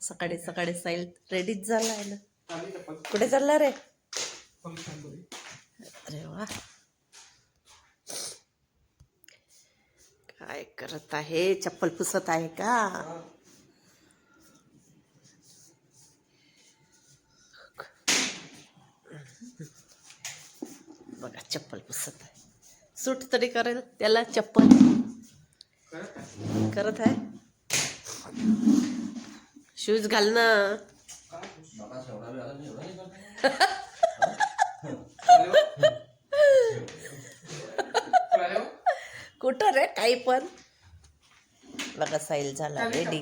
सकाळी सकाळी साईल रेडीच झाला आहे ना. कुठे चालला रे. अरे वा. काय करत आहे? चप्पल पुसत आहे का. बघा चप्पल पुसत आहे. सूट तरी करेल त्याला चप्पल? करत आहे? शूज घाल ना? कुठं रे? काही पण. बघा साईल झाला रेडी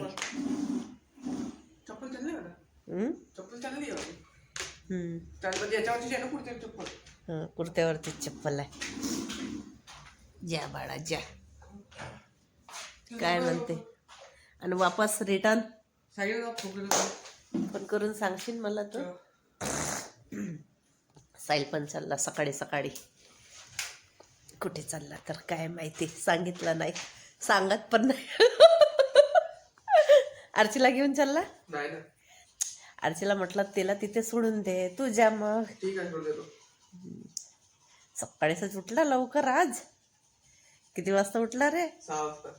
चप्पल. चालली? चप्पल चालली चप्पल? कुर्त्यावरती चप्पल आहे. ज्या बाळा ज्या काय म्हणते? आणि वापस रिटर्न फोन करून सांगशील मला तू? साईल पण चालला सकाळी सकाळी. कुठे चालला तर काय माहिती? सांगितलं नाही. सांगत पण नाही. आरचीला घेऊन चालला? आरचीला म्हटलं तिला तिथे सोडून दे. तू जा मग. सकाळीच उठला लवकर आज? किती वाजता उठला रे? सहा वाजता.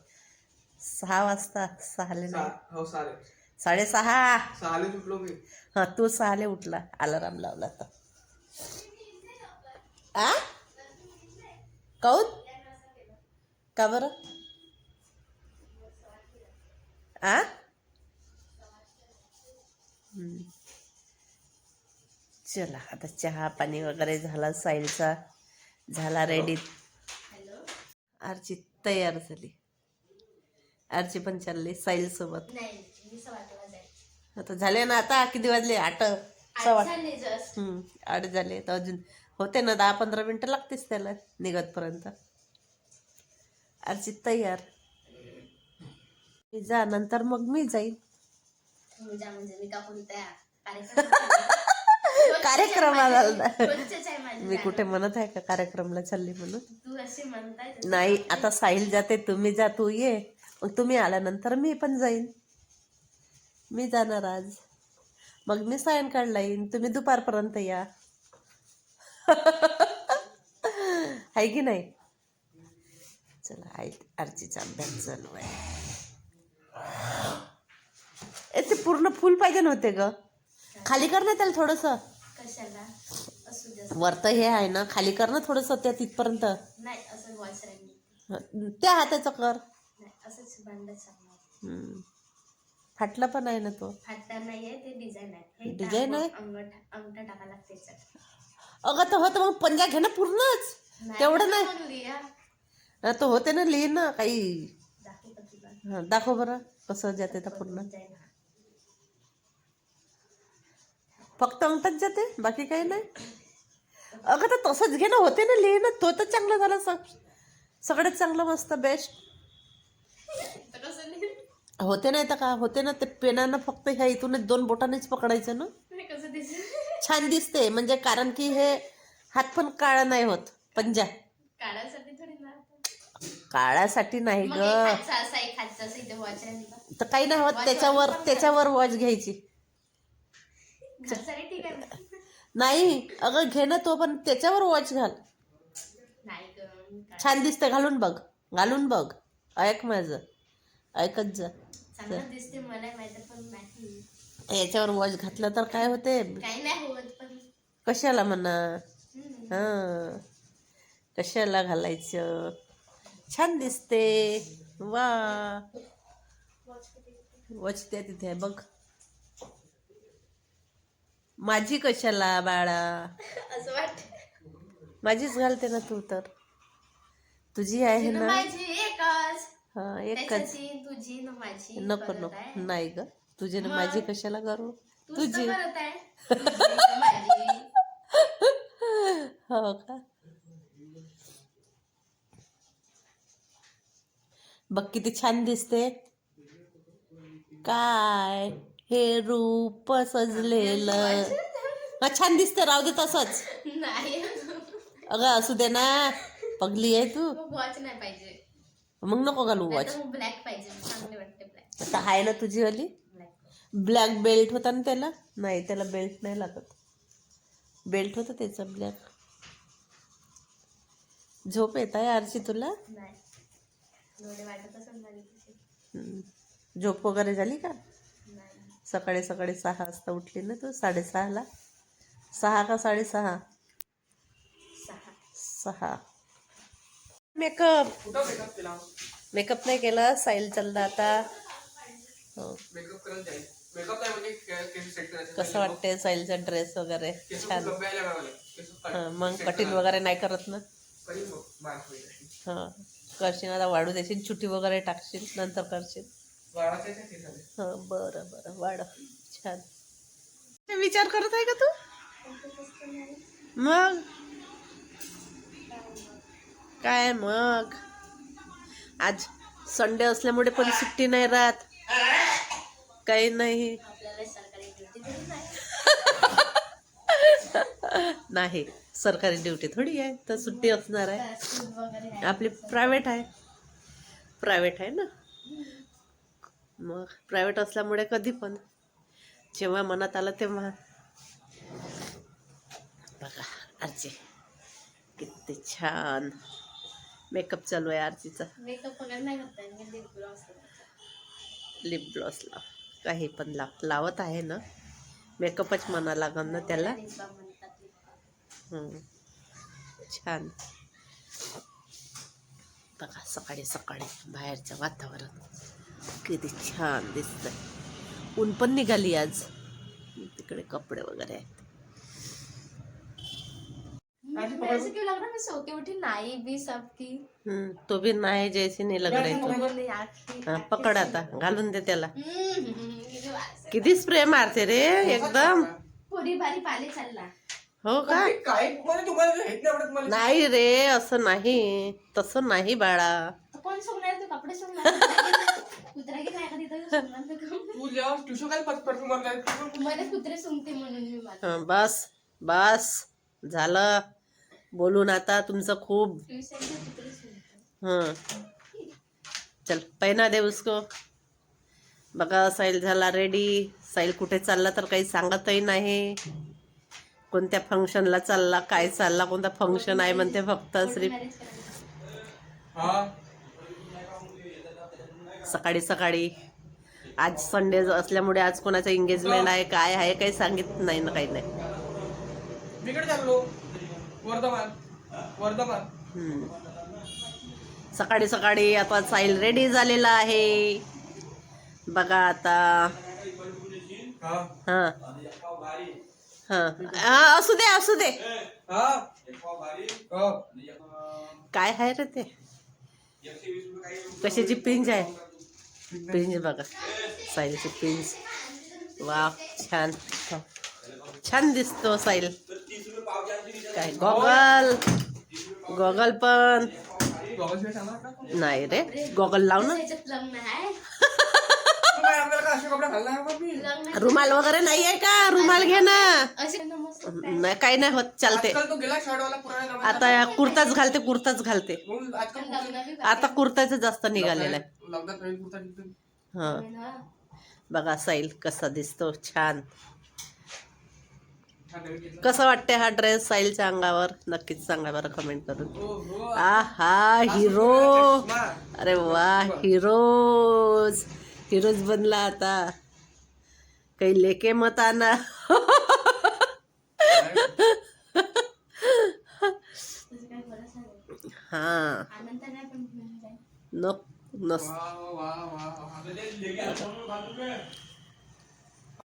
सहा वाजता. सहा हो सहा साडेसहा. सहाले सुटलो मी. हा तू सहाले उठला. अलाराम लावला तर आ? काऊन? का बरं? आ. चला आता चहा पाणी वगैरे झाला साईलचा. झाला रेडी आरची तयार झाली. आरची पण चालली साईल मी आता झाले ना आता? किती वाजले? आठ. सव्वा झाले जस्ट. हम्म, आठ झाले. तर अजून होते ना दहा पंधरा मिनटं लागतेच त्याला निघतपर्यंत. अर्चित तयार. मी जा नंतर मग मी जाईल तुम्ही जा म्हणजे मी का कोणत्या कार्यक्रम कार्यक्रमाला माझे मी कुठे म्हणत आहे का कार्यक्रमला चालली म्हणून? तू असे म्हणताय तसं. नाही आता साहिल जाते तुम्ही जा तू ये. मग तुम्ही आल्यानंतर मी पण जाईन. मी जाणार आज. मग मी सायंकाळला येईन. तुम्ही दुपारपर्यंत या. आहे की नाही? चला आई आरचीचा अभ्यास चालू आहे ते पूर्ण फुल पाहिजे नव्हते ग. खाली कर ना त्याला थोडंसं. वरतं हे आहे ना खाली कर ना थोडंसं त्या तिथपर्यंत. हं, त्या हाताचं कर नाही असंच बांधत सांगणार हम्म. फाटला पण आहे ना तो? फाटणार नाहीये ते डिझाईन आहे. Design आहे? अंगठा टाका लागते. अगं तर होतं मग पंजा घे ना पूर्णच. तेवढं नाही. तो होते ना लिहि ना काही. दाखवू बरं कसं जाते तर पूर्ण. डिझाईन. फक्त अंगठात जाते बाकी काही नाही? अगं तर तसंच घे ना होते ना लिहि ना. तो तर चांगलं झालं सग सगळ्यात चांगलं मस्त बेस्ट? होते नाही तर का? होते ना ते पेनानं फक्त ह्या इथूनच दोन बोटानेच पकडायचं ना? कसं दिसत छान दिसते म्हणजे कारण की हे हात पण काळा नाही होत पंजा काढायसाठी थोडी ना काळासाठी नाही मग ग. एक हातचा असा एक हातचा असं इथे वॉच राहील का तर काही नाही होत त्याच्यावर त्याच्यावर वॉच घ्यायची. घरसाठी ठीक आहे ना? नाही अगं घे ना तो पण त्याच्यावर वॉच घाल. नाही ग काय. छान दिसते घालून बघ घालून बघ. ऐक माझं ऐकत जा. चांगलं दिसते मला माहिती पण नाही. याच्यावर वॉच घातलं तर काय होते? काही नाही होत पण कशाला म्हणा. हां. कशाला घालायचं? छान दिसते. वा. वॉच त्या तिथे आहे बघ. माझी कशाला बाळा? असं वाटत माझीच घालते ना तू तर. तुझी आहे ना? माझी हा एकच. तुझी न माझी नको परत नको. नाही ग. तुझी ना माझी कशाला करू? तूच तुझी. तर करत आहे. तुझी न माझी हो का? बघ किती छान दिसते. काय हे रूप सजलेलं. हा छान दिसते. राहू दे तसंच. नाही. अगं असू दे ना. पगली आहे तू. वॉच नाही पाहिजे. मग नको घालू वॉच ब्लॅक पाहिजे चांगले वाटते ब्लॅक आता आहे ना तुझी वाली? ब्लॅक बेल्ट होता ना त्याला? नाही त्याला बेल्ट नाही लागत. बेल्ट होता त्याचा ब्लॅक झोप येत आहे आरची तुला. झोप वगैरे झाली का? सकाळी सकाळी सहा वाजता उठली ना तू? साडेसहाला सहा का साडेसहा? सहा. सहा. मेकअप. मेकअप केला? मेकअप नाही केला साईल चालला आता. हो. म्हणजे केस वाटते साईलचा ड्रेस वगैरे? छान. हां मग कटिंग वगैरे नाही करत ना. हां. करशील आता वाढू देशील छुटी वगैरे टाकशील नंतर करशील. हां बरं बरं. वाढ. छान. विचार करत आहे का तू? मग? काय मग? आज संडे असल्यामुळे पण सुट्टी नाही राहत. काही नाही. नाही सरकारी ड्युटी थोडी आहे. तर सुट्टी असणार आहे. आपली प्रायव्हेट आहे. प्रायव्हेट आहे ना? मग प्रायव्हेट असल्यामुळे कधी पण. जेव्हा मनात आलं तेव्हा. बघा आजी किती छान. मेकअप चालू आहे आरचीचा मेकअप वगैरे नाही करता येत मी लिप ग्लॉस लिप ग्लॉस लाव काही पण लाव लावत आहे ना. मेकअपच म्हणा लागन ना त्याला. लिप बाम म्हणतात lip balm. हम्म. छान. बघा सकाळी सकाळी बाहेरचं वातावरण. किती छान दिसतंय. ऊन पण निघाली आज. तिकडे कपडे वगैरे. आहेत मुझे ऐसे क्यों लग रहा है मैं सो के उठी. नाई भी सबकी हम्म, तो भी नाही जैसी नाही लग रही तू बोले आखी हा, पकड आता घालून दे त्याला. किती वास. किती स्प्रे मारते रे एकदम. पुरी बारी पाले चालला. हो का? काय म्हणजे तुम्हाला हेच नाही आवडत मला. नाही रे असं नाही. तसं नाही बाळा. तर कोण सोडणार तू कपडे सोडणार कुत्रा की नाही कधी तर सोडणार तर कोण? तू जेव्हा ट्युशन काय परफ्यूम मारला मला कुत्रे सुंगते म्हणून मी माझं हं, बस बस. झालं. बोलून आता तुमचं खूप ट्युशनचे चल पहिना दे उसको. बघा साईल झाला रेडी साईल कुठे चालला तर काही सांगतही नाही. कोणत्या फंक्शनला चालला काय चालला कोणता फंक्शन आहे म्हणते फक्त श्री सकाळी सकाळी. आज संडे असल्यामुळे आज कोणाचं एंगेजमेंट आहे काय आहे काही सांगित नाही ना काही नाही. वर्धमान. वर्धमान. सकाळी सकाळी आता साईल रेडी झालेला आहे. बघा आता. हा. हां. असू दे असू दे. हो. काय आहे रे ते? कशाची पिंज आहे? पिंज बघा. साईलची पिंज. वा छान. छान दिसतो साईल काय गॉगल गॉगल पण? नाही रे गॉगल लाव ना रुमाल वगैरे नाही आहे का रुमाल घे ना नाही काही नाही होत चालते आता कुर्ताच घालते कुर्ताच घालते आता कुर्ताचं जास्त निघालेलं आहे. हां. बघा साईल कसा दिसतो छान. कसं वाटते हा ड्रेस साईलच्या अंगावर? नक्कीच सांगा बरं कमेंट करून. हो, हो. आ हा हिरो. अरे वा हिरोज. हिरोज बनला आता. काही लेके मत सांगेल हा. आनंद नाही पण म्हणजे न नस वा, वा, वा, वा.